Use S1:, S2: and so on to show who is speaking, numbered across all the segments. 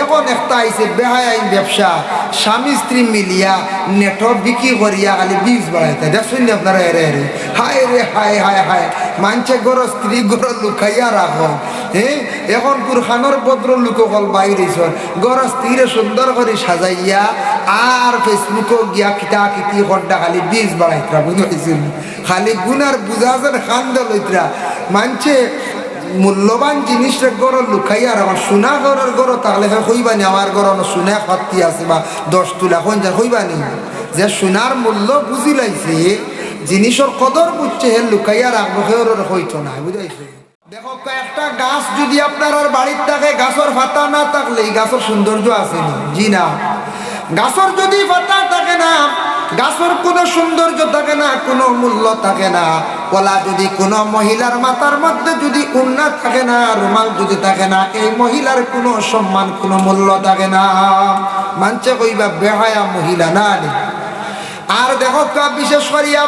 S1: এখন একটা আইসে বেহায় ব্যবসা। স্বামী, স্ত্রী মিলিয়া নেটও বিক্রি করিয়া খালি বীজ বাড়াইতে দেখছেন নি আপনারা এরে এরে হায় রে, হায় হায় হায়। মানছে গর স্ত্রী গর লুকাইয়া রাখো হ্যাঁ এখন কুরখানোর পত্র লোকসকল বাইরে গর স্ত্রীরে সুন্দর করে সাজাইয়া আর ফেসবুকও গিয়া কিতা কিতি হড্ডা খালি বীজ বাড়াইতরা বুঝাইছিল খালি গুনার বুঝা যেন খান্দ লইতরা মানছে মূল্যবান জিনিসটা গড় লুকাইয়া আর আমার সোনা ঘরের গড়, তাহলে হ্যাঁ হইবানি আমার গড় সোনা ফাত্তি আছে বা দশ তুলা কোন যা হইবানি যে সোনার মূল্য বুঝি লাইছে, জিনিসের কদর বুঝছে হে লুকাইয়া রাখব হের হইতো না, বুঝাইছে? দেখো একটা গাছ যদি আপনার আর বাড়ির থাকে, গাছের ফাতা না থাকলে এই গাছের সৌন্দর্য আসেনি জি না। গাছের যদি পাতা গাছের কোনো সৌন্দর্য থাকে না, কোনো মূল্য থাকে না। কলা যদি কোনো মহিলার মাথার মধ্যে যদি উন্নত থাকে না, রুমাল যদি থাকে না, এই মহিলার কোনো সম্মান, কোনো মূল্য থাকে না। মানছে কইবা, বেহায়া মহিলা না। আর দেখো বিশেষ করিয়া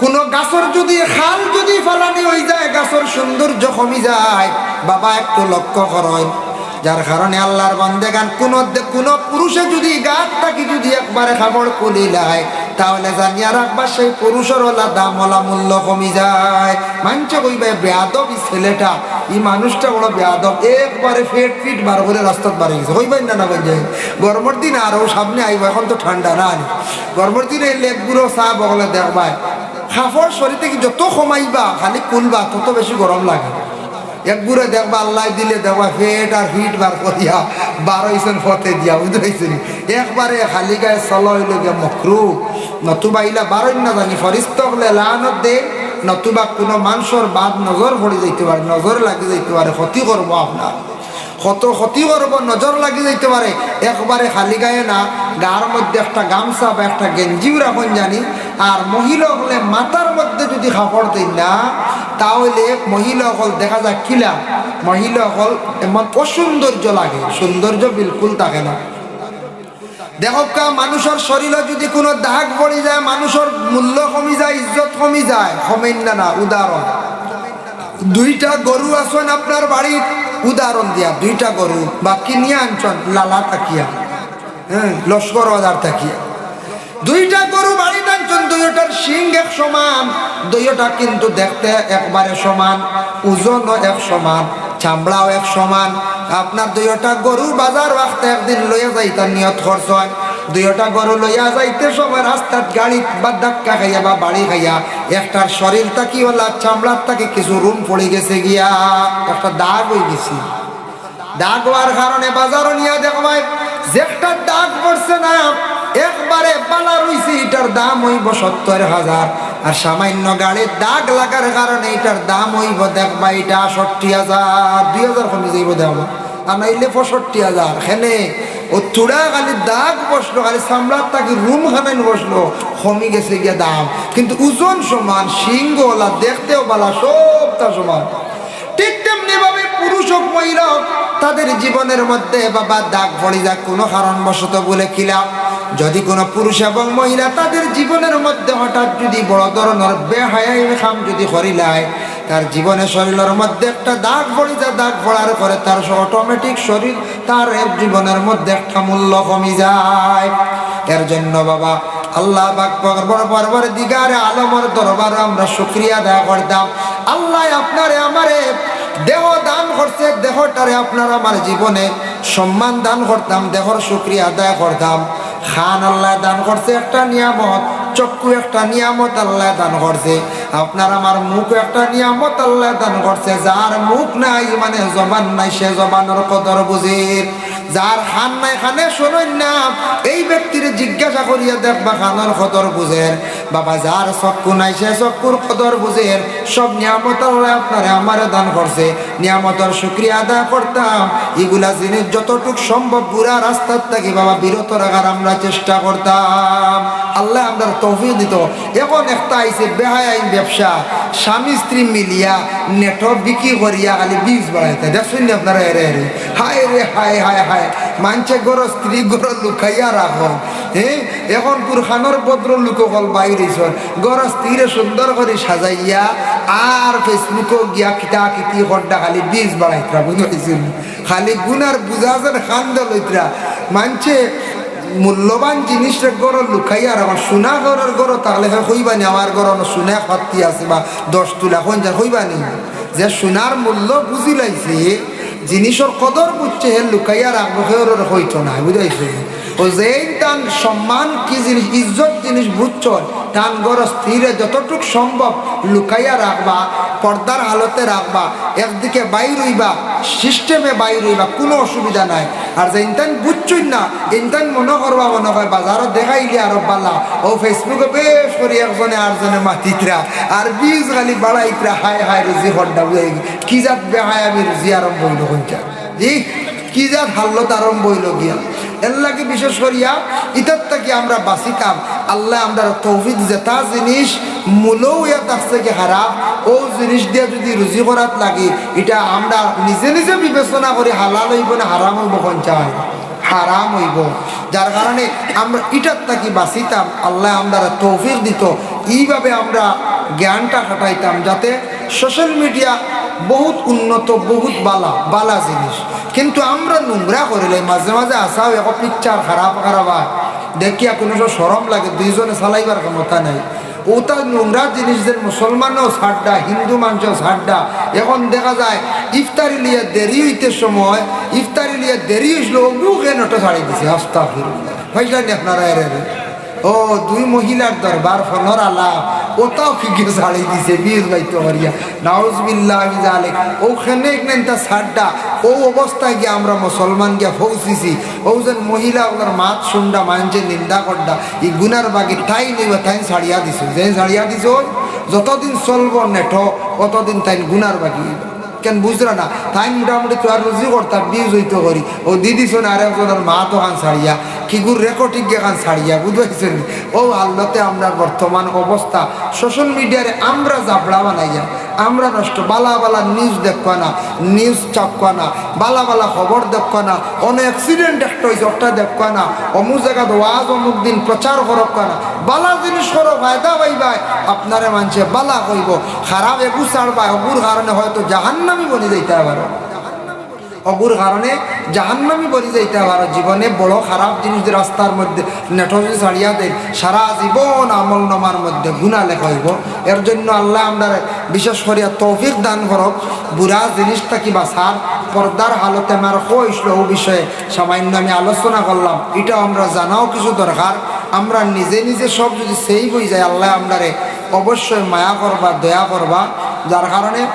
S1: কোন গাছর যদি, খাল যদি ফালানি হয়ে যায়, গাছর সৌন্দর্য কমি যায়। বাবা, একটু লক্ষ্য করেন। যার কারণে আল্লাহর বান্দেগান কোন কোন পুরুষে যদি গাছ থাকি যদি একবারে খাবড় কলিলায় তাহলে জানিয়া রাখবা সেই পুরুষের ওলা দাম ওলা মূল্য কমি যায়। মানছে কইবে, বেয়াদব এই ছেলেটা, এই মানুষটা বড় বেয়াদব, একবারে ফেট ফিট বার করে রাস্তাত বার গেছে। হইবেন না না বলছে গরমের দিন আরও সামনে আইব, এখন তো ঠান্ডা না গরমের দিনে লেকগুলো চা বগলে দেখবাই খাফর শরীর থেকে যত কমাইবা, খালি কুলবা, তত বেশি গরম লাগে। একগুড়ে দেখবা আল্লাহ দিলে দেখবা ফেট আর ফিট বার করিয়া বার হইছেন, ফতে দিয়া বুঝাইছেন একবারে খালি গায়ে চল হইলে গিয়ে মকরু নতুবা ইলা বারই না জানি, ফরিস্ত হলে লানত দে, নতুবা কোনো মানুষের বাদ নজর পড়ে যাইতে পারে, নজর লাগি যাইতে পারে, ক্ষতি করব আপনার। কত ক্ষতি করব, নজর লাগি যাইতে পারে। একবারে খালি গায়ে না, গার মধ্যে একটা গামছা বা একটা গেঞ্জিও রাখুন জানি, আর মহিলা হলে মাথার মধ্যে যদি কাপড় দিন না তাহলে মহিলা হল দেখা যায় কিলা? মহিলা হল এমন অসৌন্দর্য লাগে, সৌন্দর্য বিলকুল থাকে না। দেখক মানুষের শরীরে যদি কোনো দাগ পড়ে যায়, মানুষের মূল্য কমি যায়, ইজ্জত কমি যায় কমেন না না উদাহরণ। দুইটা গরু আছেন আপনার বাড়ির, উদাহরণ দিয়া, দুইটা গরু বা কিনিয়া আনছন, লালা তাকিয়া হ্যাঁ লস্কর বাজার তাকিয়া। দুইটা গরু বাড়ি টানছেন দুইটার শিং এক সমান দুইটা কিন্তু দেখতে একবারে সমান, ওজনও এক সমান, চামড়াও এক সমান। আপনার দুইটা গরু বাজার রাখতে একদিন লইয়া যাইতার নিয়ত খরচ হয়। দুইটা গরু লইয়া যাইতে সময় রাস্তার গাড়ি বা ধাক্কা খাইয়া বা বাড়ি খাইয়া একটার শরীর তাকি ওলা চামড়ার তাকে কিছু রুম পড়ে গেছে গিয়া একটা দাগ হয়ে গেছে। দাগ হওয়ার কারণে বাজারও নিয়ে দেখবাই যে একটা দাগ পড়ছে না একবারে পালা রইছে, এটার দাম হইব সত্তর হাজার। আর সামান্য গাড়ির দাগ লাগার কারণে এটার দাম হইব দেখবা এটা আষট্টি হাজার। দুই হাজার কমে যাইব দেখবা আর নাইলে পঁয়ষট্টি হাজার। খেনে ও চূড়া খালি দাগ বসল, খালি সামলার তাকে রুম খানেন বসল, কমে গেছে গিয়ে দাম। কিন্তু ওজন সমান, সিংহলা দেখতেও বালা সবটা সমান। ঠিক তেমনি ভাবে পুরুষ হোক, মহিলা তাদের জীবনের মধ্যে বাবা দাগ পড়ে যাক, কোনো কারণবশত বলে খিলাম যদি কোনো পুরুষ এবং মহিলা তাদের জীবনের মধ্যে হঠাৎ যদি বড় ধরনের বেহায়াই খাম যদি করিলায়, তার জীবনে শরীরের মধ্যে একটা দাগ পড়ে যায়, দাগ পড়ার পরে তার অটোমেটিক শরীর তার জীবনের মধ্যে একটা মূল্য কমে যায়। এর জন্য বাবা, আল্লাহ দিগারে আলমর দরবার আমরা শুক্রিয়া দেয়া করতাম। আল্লাহ আপনারে আমারে দেহ দান করছে, দেহটারে আপনার আমার জীবনে সম্মান দান করতাম, দেহর শুক্রিয়া আদায় করতাম। খান আল্লাহ দান করছে একটা নিয়ামত, চক্ষু একটা নিয়ামত আল্লাহ দান করছে। আপনার আমার মুখ একটা নিয়ামত আল্লাহ দান করছে। যার মুখ নাই মানে জবান নাই, সে জবানের কদর বুঝির যার খান নাই খানে শোনেন না, এই ব্যক্তির জিজ্ঞাসা করিয়া দেখবা খানোর কদর বুঝের বাবা, যার চক্ষু নাই, সে চক্ষুর কদর বুঝের সব নিয়ামত আল্লাহ আপনারে আমারে দান করছে। নিয়ামতের শুক্রিয়া আদায় করতাম। এগুলা জিনিস যতটুক সম্ভব পুরা রাস্তার থেকে বাবা বিরত রাখার আমরা চেষ্টা করতাম। আল্লাহ আমরা তৌফিক দিত। এখন একটা আইছে বেহায় ব্যবসা। স্বামী স্ত্রী মিলিয়া নেট বিক্রি করিয়া খালি বীজ বাড়াইতে। দেখছেন আপনারা এরে এরে? হায় রে, হায় হায় হায়। মানছে গরো, স্ত্রী গরো, লুকাইয়া রাখো হ্যাঁ এখন পুরখানোর ভদ্র লোকসকল বাইরে গড় স্থিরে সুন্দর করে সাজাইয়া আর ফেসবুকও গিয়া কিতা কিতি হড্ডা খালি বীজ বাড়াইতরা বুঝাইছিল খালি গুনার বুঝা যেন খান্দ লইতরা মানছে, মূল্যবান জিনিসের গড় লুকাই আর আমার সোনা ঘরের গড় তাহলে হইবানি আমার গড় সোনা পাত্তি আছে বা দশ তুলা হইবানি যে সোনার মূল্য বুঝি লাইছে জিনিসের কদর বুঝছে, হে লুকাইয়া রাখব হইত ওর হইতো না, বুঝাইছে? ও যেই তান সম্মান কি জিনিস, ইজ্জত জিনিস বুঝছ তান গড় স্থিরে যতটুক সম্ভব লুকাইয়া রাখবা, পর্দার আলোতে রাখবা, একদিকে বাইর হইবা সিস্টেমে বাইর বা কোনো অসুবিধা নাই। আর যে ইনতান বুঝছই না ইনতান মনে করবা মনে হয় বাজারত দেখাইলে আরও বালা ও ফেসবুকে বেশ করে একজনে আরজনে মাতিতরা আর বিজ খালি বাড়াইতরা হায় হায় রুজি হড্ডা বুঝাই কি জাত বেহায় আমি রুজি আরম্ভ হইল কোনটা? কি জাত হাল্লত আরম্ভ হইল গিয়া এল্লাকে বিশেষ করিয়া ইতার থেকে আমরা বাঁচিতাম। আল্লাহ আমরা তৌফিক জেতা জিনিস মূলও ইয়া তার থেকে খারাপ। ও জিনিস দিয়ে যদি রুজি করাত লাগে, এটা আমরা নিজে নিজে বিবেচনা করি হালাল হইব না হারাম হইব পঞ্চায় হারাম হইব। যার কারণে আমরা ইটার থাকি বাঁচিতাম। আল্লাহ আমরা তৌফিক দিত। এইভাবে আমরা জ্ঞানটা খাটাইতাম যাতে সোশ্যাল মিডিয়া বহুত উন্নত, বহুত বালা বালা জিনিস। কিন্তু আমরা নোংরা করিলে, মাঝে মাঝে আসাও এক পিকচার খারাপ খারাপ দেখিয়া কোনো সময় সরম লাগে, দুইজনে চালাইবার ক্ষমতা নাই। ওটা নোংরা জিনিসদের মুসলমানও ছাড়ডা হিন্দু মানুষও ছাড়ডা এখন দেখা যায় ইফতারি লিয়া দেরি হইতে সময় ইফতারি লিয়া দেরি হয়েছিল ওগুলো কেন ছাড়ি দিছে আস্তা ফিরুন ভাইজানি আপনারা এর ও, দুই মহিলার দরবার ফনর আলা ওটাও ফিকে ছাড়ি দিছে, বীর বাইতো হরিয়া নাউজ বিল্লাহ জালেক ওখানে তা সাড্ডা ও অবস্থায় গিয়ে আমরা মুসলমান গিয়া ও যেন মহিলা ওনার মাত শুন্ডা, মানছে নিন্দা করডা, ই গুনার বাগে তাই নেবে তাই ছাড়িয়া দিছো। যে ছাড়িয়া দিছ যতদিন চলব নেঠ, অতদিন তাই গুনার বাকি কেন বুঝরা না? তাই মোটামুটি তো আর রুজি করতাম বিউজ হইতে করি ও দিদি শোন আর একজনের মা তো খান ছাড়িয়া কিগুর রেকর্ডিং খান ছাড়িয়া বুঝতে ও আল্লাতে আমরা বর্তমান অবস্থা সোশ্যাল মিডিয়ারে আমরা জাবড়া বানাইয়া, আমরা নষ্ট, বালা বালা নিউজ দেখবা না নিউজ চাপবা না, বালা বালা খবর দেখবা না, অনেক অ্যাক্সিডেন্ট একটা হয়েছে ওটা দেখবা না, অমুক জায়গাতে ওয়াজ, অমুক দিন প্রচার করব না, বালা জিনিস করো, ফায়দা পাইবাই আপনারে মানছে বালা কইব, খারাপ এগু ছাড়বা অগুর কারণে হয়তো জাহান্নামি বনি যাইতে পারো। অগুর কারণে জাহান্নামি বলি যাইতে পারো জীবনে বড় খারাপ জিনিস রাস্তার মধ্যে নেটজি ছাড়িয়া দেয় সারা জীবন আমল নমার মধ্যে গুণা লেখা হইব। এর জন্য আল্লাহ আমরা বিশেষ করিয়া তৌফিক দান করক। বুড়া জিনিসটা কি বাসার পর্দার হালতে আমার কইসল ও বিষয়ে সামান্য আমি আলোচনা করলাম। এটা আমরা জানাও কিছু দরকার। আমরা নিজে নিজে সব যদি সেই হয়ে যায়, আল্লাহ আমরারে অবশ্যই মায়া করবা, দয়া করবা। যার কারণে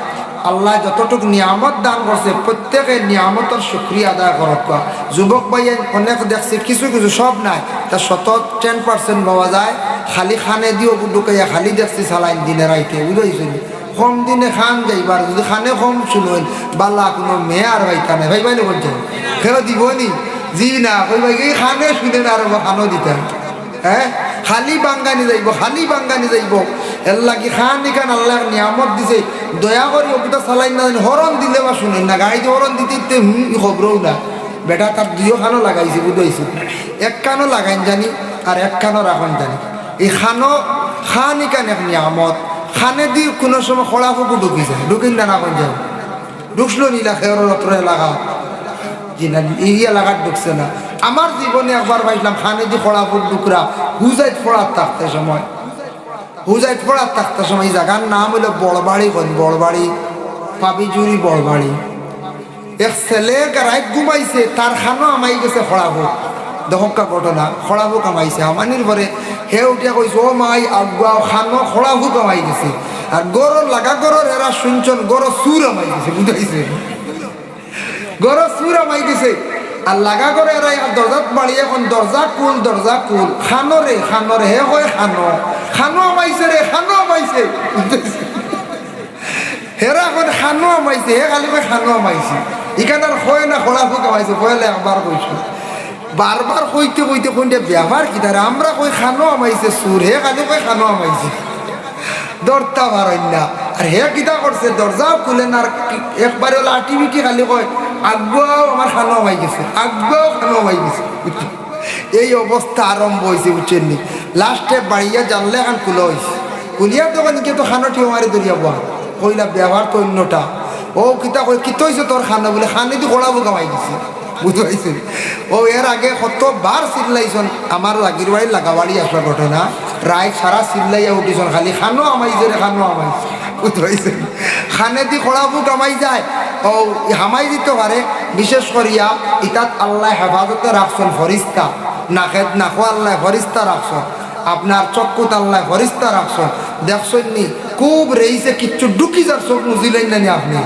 S1: আল্লাহ যতটুকু নিয়ামত দান করছে প্রত্যেকের নিয়ামতের সুক্রিয়া আদায় করত যুবক ভাইয়ে অনেক দেখছে, কিছু কিছু সব নাই। তা শত টেন পার্সেন্ট পাওয়া যায়। খালি খানে দিও ঢুকাইয়া, খালি দেখছি চালাইন দিনে রাইতে বুঝাইছিল কম দিনে খান যাইবার, যদি খানে কম শুনুন বালা কোনো মেয়ে আর ভাই কানে ভাই ভাই বলছেন কেউ দিবনি? জি না কই ভাই খানে শুনে না আর খানো দিতেন হ্যাঁ? খালি বাঙ্গানি যাইব খালি বাঙ্গানি যাইব। এল্লা কি খান নিখান আল্লাহ নিয়ামত দিছে। দয়া করি ওটা চালাই না হরণ দিলে বা শুনেন না গাড়িতে হরণ দিতে দিতে, হুম খবরও না। বেটা, তার দুইও খানো লাগাইছে, বুঝাইছে। এক কানও লাগাইন জানি, আর এক কানও রাখন জানি। এই খানো, খান ইকান এক নিয়ামত। খানে দি কোনো সময় খোলা ফুকু ঢুকি যায়, ঢুকিন না না কোন যায় ঢুকলো নীলা খেয়র রত্র এলাকা। জি না এই এলাকার ঢুকছে না। আমার জীবনে একবার পাইছিলাম, খানে দি খোলা ফুট ডুকরা হুজাইত ফোড়ার থাকতে সময়। হুজাইত ফোড়ার থাকতে সময় জায়গার নাম হলো বড়বাড়ি, কোন বড়বাড়ি? পাবিজুরি বড়বাড়ি। এক ছেলে রাইত ঘুমাইছে, তার খানো আমাই গেছে খড়াভোগ দহকা ঘটনা খড়াভোগ কামাইছে আমানির পরে হে উঠিয়া কইছে, ও মাই আগুয়া খানো খড়াভোগ কামাই গেছে। আর গরর লাগা গরর এরা শুনছন গরর সুর আমাই গেছে, বুঝাইছে। গরর সুর আমাই গেছে। আর লাগা করে দরজাত বাড়ি এখন দরজা কুল দরজা কুল খানো রে খানো রে হে হয় খানো খানো আমাইছে রে খানো আমাইছে হেরা এখন খানো আমাইছে হে খালি কই খানো আমাইছে ইখানে আর হয় না খোলা ফুক আমাইছে কয়লে একবার কইছো বারবার কইতে কইতে কোনটা ব্যবহার কি তারা আমরা কই খানো আমাইছে সুর হে খালি কই খানো আমাইছে দরতা পারেন না আর হে কিতা করছে দরজাও খুলেন আর একবারে লাঠি বিটি খালি কয় গেছে গেছে এই অবস্থা আরম্ভ হয়েছে, বুঝছেন লাস্টে বাড়িয়া জানলে এখন খুলে হয়েছে। কুলিয়ার দোকান গিয়ে তো খানো ঠিও মারি দরিয়া বয়া। কইলা, ব্যবহার তো অন্যটা। ও কিতা কই কিত হয়েছে তোর খানা? বলে, খানি দি গোড়াবো কামাই দিছে বুঝতে ও এর আগে কতবার চিল্লাইছন, আমার লাগির বাড়ি লাগাবাড়ি আসা ঘটনা। রায় সারা চিল্লাইয়া উঠিছন, খালি খানো আমাইছে রে খানো আমাইছে বুঝতে খানে দি খোড়াবু কামাই যায় ও হামাই দিতে পারে। বিশেষ করিয়া ইতাত আল্লাহ হেফাজতে রাখছেন, ফরিস্তা। নাখেদ নাখো আল্লাহ ফরিস্তা রাখছেন। আপনার চক্ষুত আল্লাহ ফরিস্তা রাখছেন। দেখছেন নি, খুব রেইছে, কিচ্ছু ঢুকি যার চোখ মুজিলেন না নি আপনি।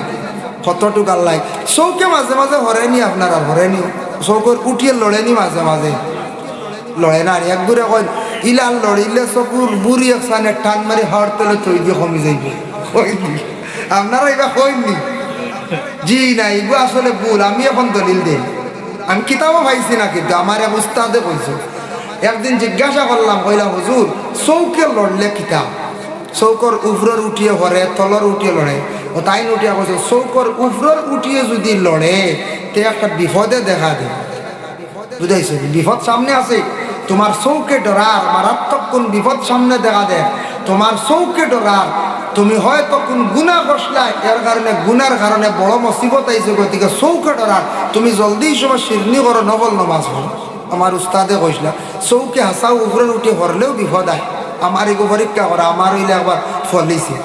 S1: কতটুক আল্লাহ। চৌকে মাঝে মাঝে হরেনি আপনারা হরেনি চৌকর উঠিয়ে লড়েনি মাঝে মাঝে লড়ে না এক কয় ইলাল লড়িলে চকুর বুড়ি একসানে টান মারি হওয়ার তেলে তৈ দিয়ে কমি যাইব। আপনারা এবার কইনি জি না এগুলো আসলে ভুল, আমি এখন দলিল দিই। আমি কিতাবও পাইছি না কিন্তু, আমার এক উস্তাদে কইছে। একদিন জিজ্ঞাসা করলাম কইলাম হুজুর, চৌকে লড়লে কিতাব চৌকর উফরর উঠিয়ে ভরে, তলর উঠিয়ে লড়ে। ও তাই উঠিয়া কৈছে চৌকর উফরর উঠিয়ে যদি লড়ে, তে একটা বিপদে দেখা দেয়। বুঝাইছে বিপদ সামনে আছে। তোমার চৌকে ডরার মারাত্মক কোন বিপদ সামনে দেখা দেয়। তোমার চৌকে ডরার তুমি হয়তো কোন গুণা বসলাই এর কারণে গুনার কারণে বড় মসিবত আইছে, গতিকে চৌকে ডরার তুমি জলদি সময় শিরনি করো, নবল নমাজ পড়ো আমার উস্তাদে কইসলা চৌকে হাসাও উপরে উঠে হরলেও বিপদ আয় আমার এগো পরীক্ষা করা আমার হইলে একবার ফলিছে।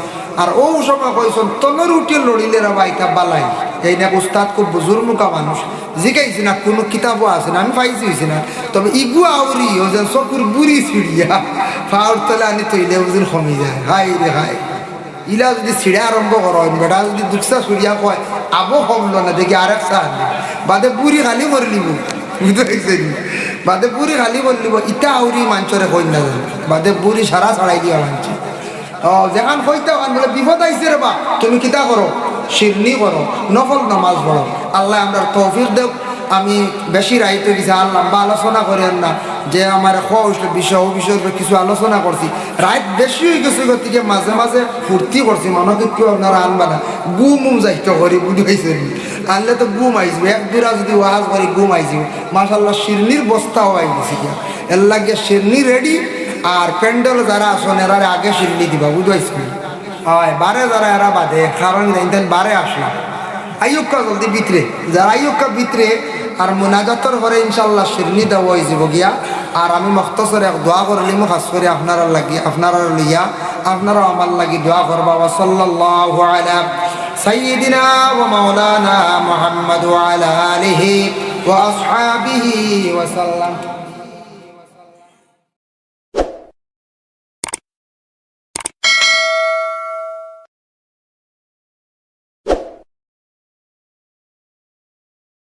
S1: আর ও সময় কইসন তলের উঠে লড়িলে রা বাইকা বালাই। এই না উস্তাদ খুব বুজুর্মুকা মানুষ জিগাইছি না কোনো কিতাবও আছে না, আমি পাইছি হয়েছি না তবে ইগু আউরি ও যেন চকুর বুড়ি ছিড়িয়া ফাউর তলে আনি তৈলে ওজন কমি যায়। হাই রে হাই ইলা যদি ছিঁড়ে আরম্ভ করো বেটা যদি দুঃসা ছুড়িয়া কয়, আবো কমলো না, দেখি আরেক চা বাদে বুড়ি খালি করে লিব। বুঝতে বাদে বুড়ি খালি করে লিব, ইটা আউরি মাঞ্চরে কই না বাদে বুড়ি সারা ছাড়াই দিয়া মানছে ও যেখান হইতে ওখান বলে বিপদ আইছে রে বা তুমি কিতা করো শিরনি করো নফল নামাজ পড়ো আল্লাহ আমরা তৌফিক দেব আমি বেশি রাইতে গেছি আর লম্বা আলোচনা করেন না। যে আমার বিষয় উপরে কিছু আলোচনা করছি রাইত বেশি হয়ে গেছে গতিকে মাঝে মাঝে ফুর্তি করছি মনে কেউ আপনারা আনবা না। গুম, উম যাইতে করি বুঝাইছে আনলে তো গুম আইসবে এক দুরা যদি ওয়াজ করি গুম আইসব মাসাল্লাহ শিরনির বস্তাও আই গেছি এর লাগে শিরনি রেডি আর প্যান্ডেল যারা আসন এরা আগে শিরনি দিবা বুঝাইছি হয় বারে যারা এরা বাদে কারণ বারে আসলা। আইয়ুক্কা জলদি ভিতরে। যারা আইয়ুক্কা ভিতরে আর মোনাজাতর পরে ইনশাল্লাহ শিরনি দেওয়া হয়ে যাব গিয়া। আর আমি মখতসরে দোয়া করলি মুখ খাস করে আপনারা লাগি আপনারা লিয়া আপনারা আমার লাগি দোয়া করবা। ওসল্লাল্লাহু আলা সাইয়্যিদিনা ওয়া মাওলানা মুহাম্মদ ওয়া আলা আলিহি